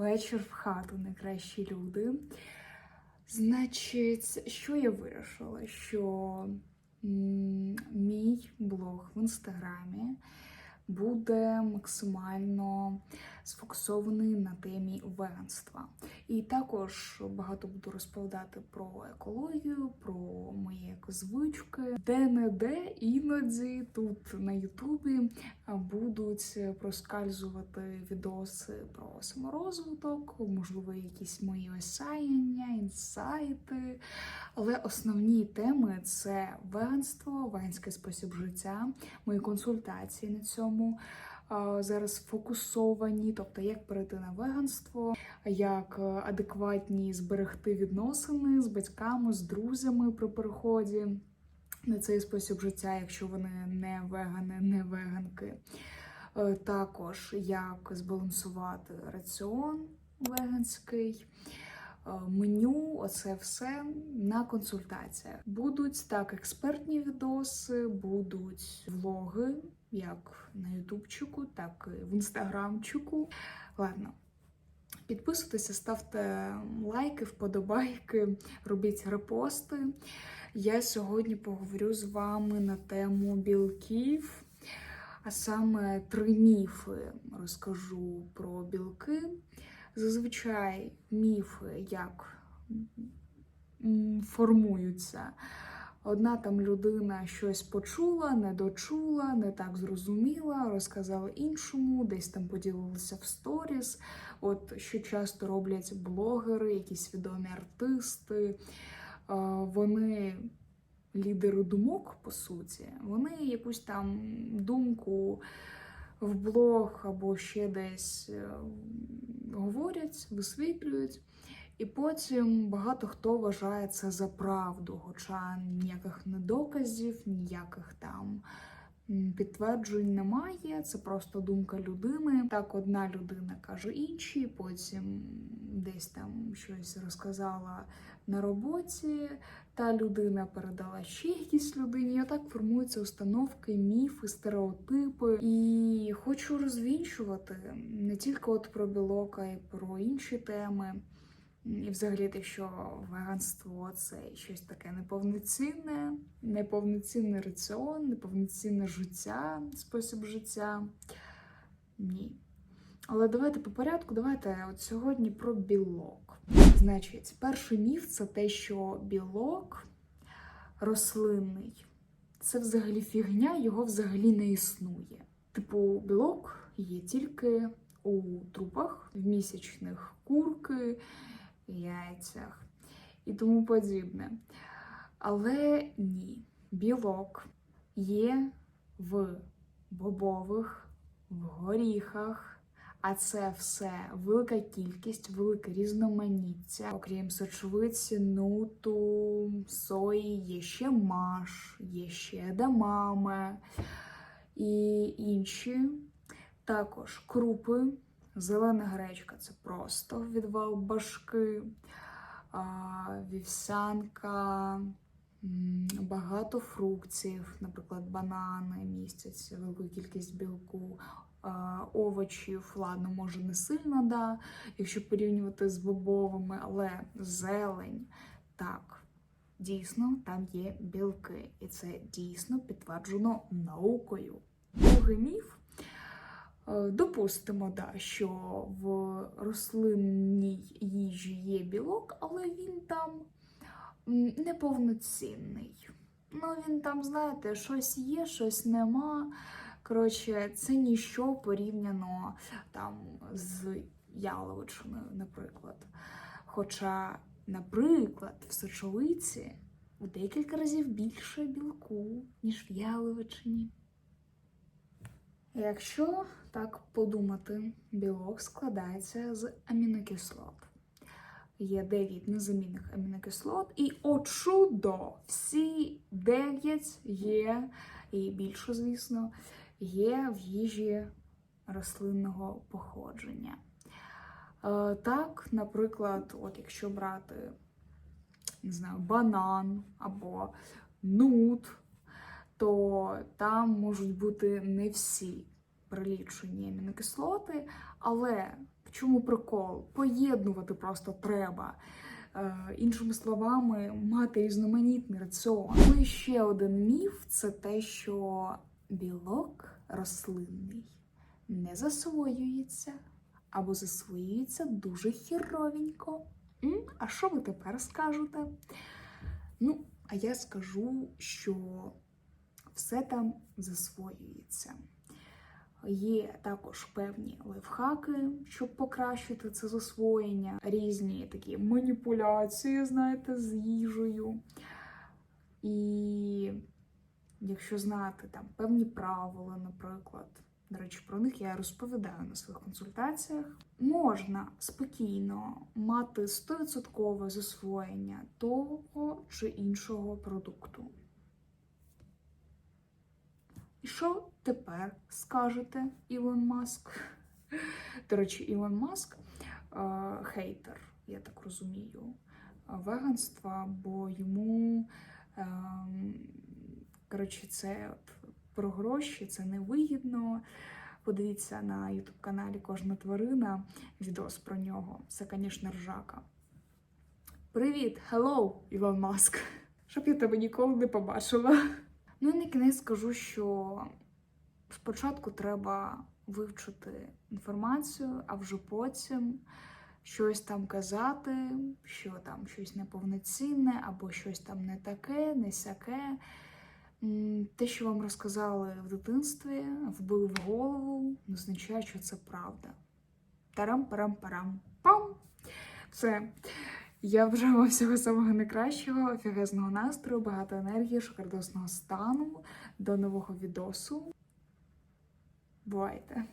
вечір в хату, найкращі люди. Значить, що я вирішила? Що мій блог в інстаграмі буде максимально сфокусований на темі веганства. І також багато буду розповідати про екологію, про мої звички. Де-не-де іноді тут на Ютубі будуть проскальзувати відоси про саморозвиток, можливо, якісь мої осяяння, інсайти. Але основні теми це веганство, веганський спосіб життя, мої консультації на цьому зараз фокусовані, тобто як перейти на веганство, як е, адекватні зберегти відносини з батьками, з друзями при переході на цей спосіб життя, якщо вони не вегани, не веганки. Е, Також як збалансувати раціон веганський. е, Меню, оце все на консультаціях. Будуть так експертні відоси, будуть влоги, як на ютубчику, так і в інстаграмчику. Ладно, підписуйтеся, ставте лайки, вподобайки, робіть репости. Я сьогодні поговорю з вами на тему білків, а саме три міфи розкажу про білки. Зазвичай міфи як формуються. Одна там людина щось почула, не дочула, не так зрозуміла, розказала іншому, десь там поділилася в сторіс. От що часто роблять блогери, якісь відомі артисти. Е, Вони лідери думок, по суті, вони якусь там думку в блог або ще десь е, говорять, висвітлюють. І потім багато хто вважає це за правду, хоча ніяких недоказів, ніяких там підтверджень немає. Це просто думка людини. Так, одна людина каже іншій, потім десь там щось розказала на роботі. Та людина передала ще якійсь людині. І отак формуються установки, міфи, стереотипи. І хочу розвінчувати не тільки от про білок, а й про інші теми. І взагалі те, що веганство це щось таке неповноцінне, неповноцінний раціон, неповноцінне життя, спосіб життя. Ні. Але давайте по порядку, давайте от сьогодні про білок. Значить, перший міф це те, що білок рослинний. Це взагалі фігня, його взагалі не існує. Типу, білок є тільки у трупах, в місячних курки, яйцях і тому подібне. Але ні, білок є в бобових, в горіхах. А це все велика кількість, велике різноманіття. Окрім сочовиці, нуту, сої, є ще маш, є ще едамаме і інші. Також крупи, зелена гречка це просто відвал башки, а, вівсянка, багато фруктів, наприклад, банани містять велику кількість білку. а, Овочів, ладно, може не сильно, да, якщо порівнювати з бобовими, але зелень, так, дійсно, там є білки, і це дійсно підтверджено наукою. Е, Допустимо, да, що в рослинній їжі є білок, але він там неповноцінний. Ну, він там, знаєте, щось є, щось нема. Коротше, це ніщо порівняно там з яловичиною, наприклад. Хоча, наприклад, в сочовиці у декілька разів більше білку, ніж в яловичині. Якщо так подумати, білок складається з амінокислот. Є 9 незамінних амінокислот, і о чудо! Всі 9 є, і більше, звісно, є в їжі рослинного походження. Е, Так, наприклад, от якщо брати не знаю, банан або нут, то там можуть бути не всі прилічені амінокислоти, але В чому прикол? Поєднувати просто треба. Е, іншими словами, мати різноманітний раціон. Ну і ще один міф це те, що білок рослинний не засвоюється або засвоюється дуже хіровенько. А що ви тепер скажете? Ну, а я скажу, що все там засвоюється. Є також певні лайфхаки, щоб покращити це засвоєння, різні такі маніпуляції, знаєте, з їжею. І якщо знати там певні правила, наприклад, до речі, про них я розповідаю на своїх консультаціях, можна спокійно мати 100% засвоєння того чи іншого продукту. Що тепер скажете Ілон Маск? До речі, Ілон Маск е, хейтер, я так розумію, веганства, бо йому е, коротше, це про гроші, це невигідно. Подивіться на ютуб каналі Кожна тварина відос про нього. Це, звісно, ржака. Привіт, hello, Ілон Маск. Щоб я тебе ніколи не побачила. Ну і на кінець скажу, що спочатку треба вивчити інформацію, а вже потім щось там казати, що там щось неповноцінне, або щось там не таке, не сяке. Те, що вам розказали в дитинстві, вбили в голову, не означає, що це правда. Тарам-парам-парам-пам! Все. Я бажаю вам всього самого найкращого, офігезного настрою, багато енергії, шикардосного стану. До нового відосу. Бувайте!